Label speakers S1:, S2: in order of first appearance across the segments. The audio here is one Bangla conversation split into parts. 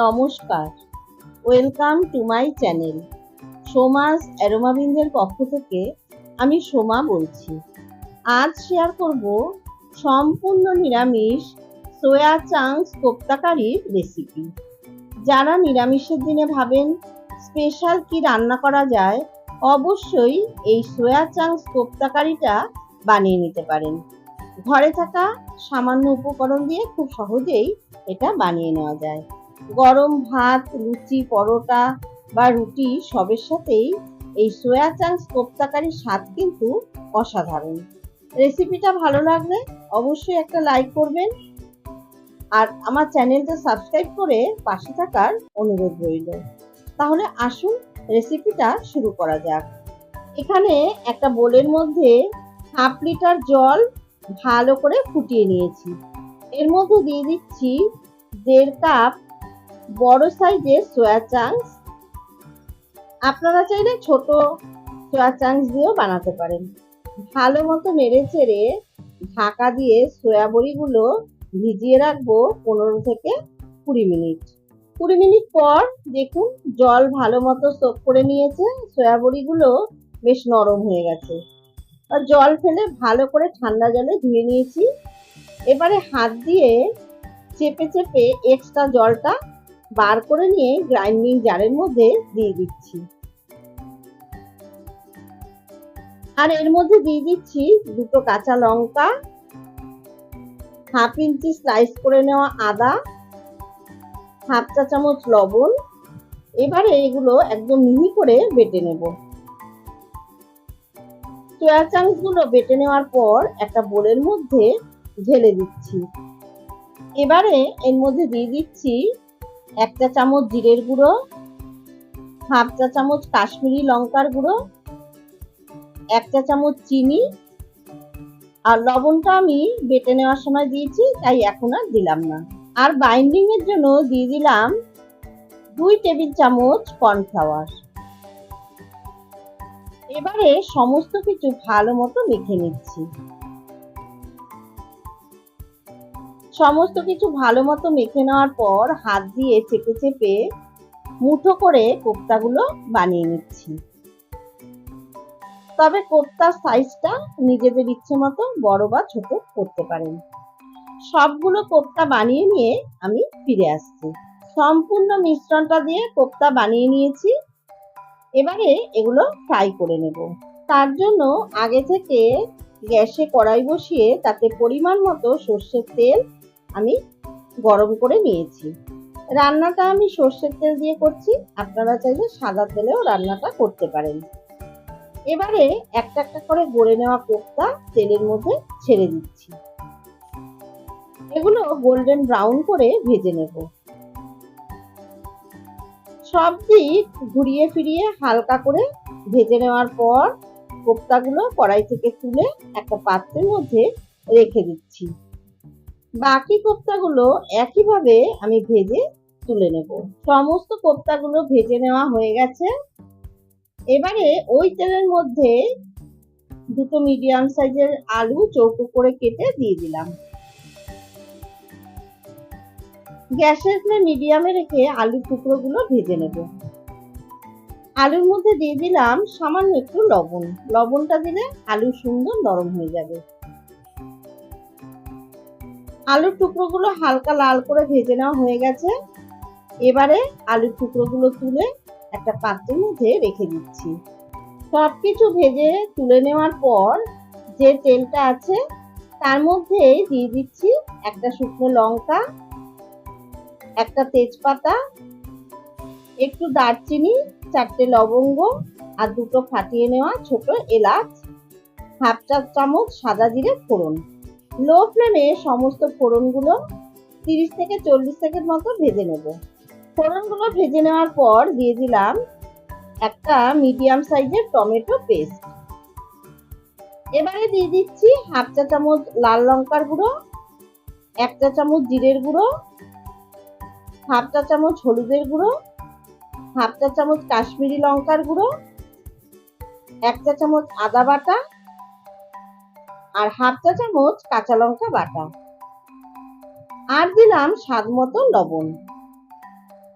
S1: নমস্কার। ওয়েলকাম টু মাই চ্যানেল সোমাস অ্যারোমাবিন্দের পক্ষ থেকে আমি সোমা বলছি। আজ শেয়ার করব সম্পূর্ণ নিরামিষ সোয়া চাংস কোপ্তাকারির রেসিপি যারা নিরামিষের দিনে ভাবেন স্পেশাল কি রান্না করা যায়, অবশ্যই এই সোয়া চাংস কোপ্তাকারিটা বানিয়ে নিতে পারেন। ঘরে থাকা সামান্য উপকরণ দিয়ে খুব সহজেই এটা বানিয়ে নেওয়া যায়। গরম ভাত, লুচি, পরোটা বা রুটি সবের সাথেই এই সোয়া চাংস কোপ্তাকারির স্বাদ কিন্তু অসাধারণ। রেসিপিটা ভালো লাগলে অবশ্যই একটা লাইক করবেন আর আমার চ্যানেলটা সাবস্ক্রাইব করে পাশে থাকার অনুরোধ রইল। তাহলে আসুন রেসিপিটা শুরু করা যাক। এখানে একটা বোলের মধ্যে হাফ লিটার জল ভালো করে ফুটিয়ে নিয়েছি। এর মধ্যে দিয়ে দিচ্ছি দেড় কাপ বড় সাইজের সোয়া চাংস আপনারা চাইলে ছোট সোয়া চাংস দিয়েও বানাতে পারেন। ভালো মতো নেড়ে চেড়ে ঢাকা দিয়ে সোয়া বড়িগুলো ভিজিয়ে রাখব পনেরো থেকে কুড়ি মিনিট। কুড়ি মিনিট পর দেখুন জল ভালো মতো সোপ করে নিয়েছে সোয়া বড়িগুলো বেশ নরম হয়ে গেছে। আর জল ফেলে ভালো করে ঠান্ডা জলে ধুয়ে নিয়েছি। এবারে হাত দিয়ে চেপে চেপে এক্সট্রা জলটা বার করে নিয়ে গ্রাইন্ডিং জারের মধ্যে দিয়ে দিচ্ছি। আর এর মধ্যে দিয়ে দিচ্ছি দুটো কাঁচা লঙ্কা, হাফ ইঞ্চি স্লাইস করে নেওয়া আদা, হাফ চা চামচ লবণ, এবারে এগুলো একদম মিহি করে বেটে নেব। সোয়া চাংসগুলো বেটে নেওয়ার পর একটা বোলের মধ্যে ঢেলে দিচ্ছি। এবারে এর মধ্যে দিয়ে দিচ্ছি একটা চামচ জিরের গুঁড়ো, হাফ চা চামচ কাশ্মীরি লঙ্কার গুঁড়ো, এক চা চামচ চিনি। আর লবণটা আমি বেটে নেওয়ার সময় দিয়েছি, তাই এখন আর দিলাম না। আর বাইন্ডিং এর জন্য দিয়ে দিলাম দুই টেবিল চামচ কর্নফ্লাওয়ার এবারে সমস্ত কিছু ভালো মতো মেখে নিচ্ছি। সমস্ত কিছু ভালো মতো মেখে নেওয়ার পর হাত দিয়ে চেপে চেপে মুঠো করে কোপ্তাগুলো বানিয়ে নিচ্ছি। তবে কোপ্তার সাইজটা নিজেদের ইচ্ছে মতো বড় বা ছোট করতে পারেন। সবগুলো কোপ্তা বানিয়ে নিয়ে আমি ফিরে আসছি। সম্পূর্ণ মিশ্রণটা দিয়ে কোপ্তা বানিয়ে নিয়েছি। এবারে এগুলো ফ্রাই করে নেব। তার জন্য আগে থেকে গ্যাসে কড়াই বসিয়ে তাতে পরিমাণ মতো সর্ষের তেল আমি গরম করে নিয়েছি। রান্নাটা আমি সর্ষের তেল দিয়ে করছি। আপনারা চাইলে সাদা তেলেও রান্নাটা করতে পারেন। এবারে একটা একটা করে গড়ে নেওয়া কোপ্তা তেলের মধ্যে ছেড়ে দিচ্ছি। এগুলো গোল্ডেন ব্রাউন করে ভেজে নেব। সব দিক ঘুরিয়ে ফিরিয়ে হালকা করে ভেজে নেওয়ার পর কোপ্তাগুলো কড়াই থেকে তুলে একটা পাত্রের মধ্যে রেখে দিচ্ছি। বাকি কোপ্তাগুলো একইভাবে আমি ভেজে তুলে নেব। সমস্ত কোপ্তাগুলো ভেজে নেওয়া হয়ে গেছে। এবারে ওই তেলের মধ্যে দুটো মিডিয়াম সাইজের আলু চৌকো করে কেটে দিয়ে দিলাম। গ্যাসের ফ্লেম মিডিয়ামে রেখে আলুর টুকরোগুলো ভেজে নেব। আলুর মধ্যে দিয়ে দিলাম সামান্য একটু লবণ। লবণটা দিলে আলু সুন্দর নরম হয়ে যাবে। আলুর টুকরোগুলো হালকা লাল করে ভেজে নেওয়া হয়ে গেছে। এবারে আলুর টুকরোগুলো তুলে একটা পাত্রের মধ্যে রেখে দিচ্ছি। সব কিছু ভেজে তুলে নেওয়ার পর যে তেলটা আছে, তার মধ্যে দিয়ে দিচ্ছি একটা শুকনো লঙ্কা, একটা তেজপাতা, একটু দারচিনি, চারটে লবঙ্গ আর দুটো ফাটিয়ে নেওয়া ছোট এলাচ, হাফ চা চামচ সাদা জিরে ফোড়ন। লো ফ্লেমে সমস্ত ফোড়নগুলো তিরিশ থেকে চল্লিশ সেকেন্ড মতো ভেজে নেব। ফোড়নগুলো ভেজে নেওয়ার পর দিয়ে দিলাম একটা মিডিয়াম সাইজের টমেটো পেস্ট এবারে দিয়ে দিচ্ছি হাফ চা চামচ লাল লঙ্কার গুঁড়ো, এক চা চামচ জিরের গুঁড়ো হাফ চা চামচ হলুদের গুঁড়ো হাফ চা চামচ কাশ্মীরি লঙ্কার গুঁড়ো, এক চা চামচ আদা বাটা আর হাফ চা চামচ কাঁচা লঙ্কা বাটা। আর দিলাম স্বাদ মতো লবণ।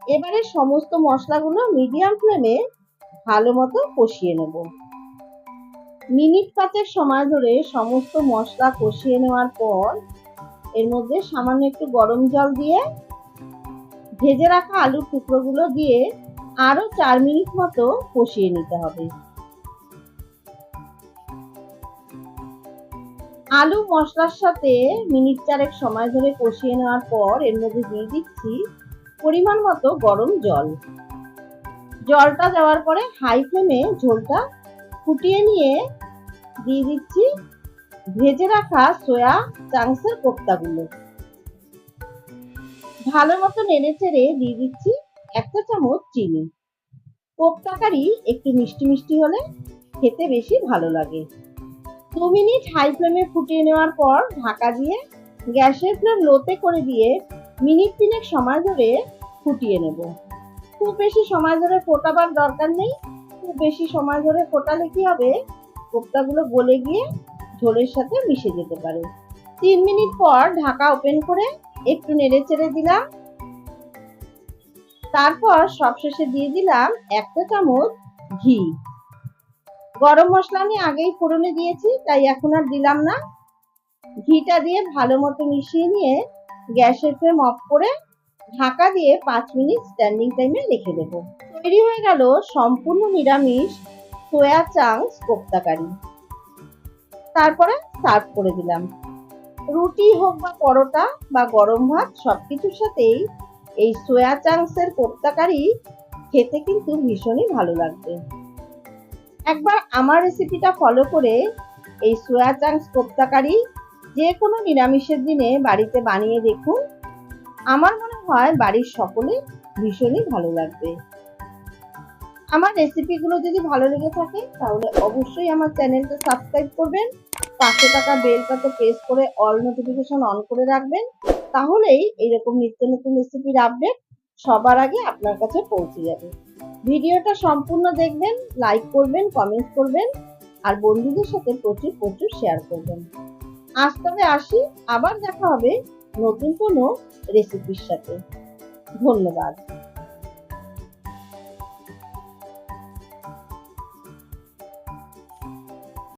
S1: এবারে সমস্ত মশলাগুলো মিডিয়াম ফ্লেমে ভালো মতো কষিয়ে নেব। মিনিট পাঁচেক সময় ধরে সমস্ত মশলা কষিয়ে নেওয়ার পর এর মধ্যে সামান্য একটু গরম জল দিয়ে ভেজে রাখা আলুর টুকরোগুলো দিয়ে আরও চার মিনিট মতো কষিয়ে নিতে হবে। আলু মশলার সাথে মিনিট চারেক সময় ধরে কষিয়ে নেওয়ার পর এর মধ্যে দিয়ে দিচ্ছি পরিমাণ মতো গরম জল। জলটা দেওয়ার পরে হাই ফ্লেমে ঝোলটা ফুটিয়ে নিয়ে দিয়ে দিচ্ছি ভেজে রাখা সয়া চাংসের কোপ্তাগুলো। ভালো মতো নেড়ে চেড়ে দিয়ে দিচ্ছি একটা চামচ চিনি। কোপ্তা কারি একটু মিষ্টি মিষ্টি হলে খেতে বেশি ভালো লাগে। দু মিনিট হাই ফ্লেমে ফুটিয়ে নেওয়ার পর ঢাকা দিয়ে গ্যাসের ফ্লেম লোতে করে দিয়ে মিনিট তিনেক সময় ধরে ফুটিয়ে নেব। খুব বেশি সময় ধরে ফোটাবার দরকার নেই। খুব বেশি সময় ধরে ফোটালে কি হবে? কোপ্তাগুলো গলে গিয়ে ঝোলের সাথে মিশে যেতে পারে। তিন মিনিট পর ঢাকা ওপেন করে একটু নেড়ে চেড়ে দিলাম। তারপর সবশেষে দিয়ে দিলাম একটা চামচ ঘি। গরম মশলা আমি আগেই ফোড়নে দিয়েছি, তাই এখন আর দিলাম না। ঘিটা দিয়ে ভালো মতো মিশিয়ে নিয়ে গ্যাসের ফ্লেম অফ করে ঢাকা দিয়ে পাঁচ মিনিট স্ট্যান্ডিং টাইমে রেখে দেব। তৈরি হয়ে গেল সম্পূর্ণ নিরামিষ সোয়া চাংস কোপ্তা কারি। তারপরে সার্ভ করে দিলাম। রুটি হোক বা পরোটা বা গরম ভাত সব কিছুর সাথেই এই সোয়া চাংসের কোপ্তা কারি খেতে কিন্তু ভীষণই ভালো লাগবে। একবার আমার রেসিপিটা ফলো করে এই সোয়া চাংস কোপ্তা কারি যে কোনো নিরামিষের দিনে বাড়িতে বানিয়ে দেখুন। আমার মনে হয় বাড়ির সকলে ভীষণই ভালো লাগবে। আমার রেসিপিগুলো যদি ভালো লেগে থাকে, তাহলে অবশ্যই আমার চ্যানেলটা সাবস্ক্রাইব করবেন, পাশে থাকা বেলটাতে প্রেস করে অল নোটিফিকেশন অন করে রাখবেন, তাহলেই এরকম নিত্য নতুন রেসিপির আপডেট সবার আগে আপনার কাছে পৌঁছে যাবে। ভিডিওটা সম্পূর্ণ দেখবেন লাইক করবেন কমেন্ট করবেন, আর বন্ধুদের সাথে প্রচুর প্রচুর শেয়ার করবেন। আজ তবে আসি, আবার দেখা হবে নতুন কোনো রেসিপির সাথে। ধন্যবাদ।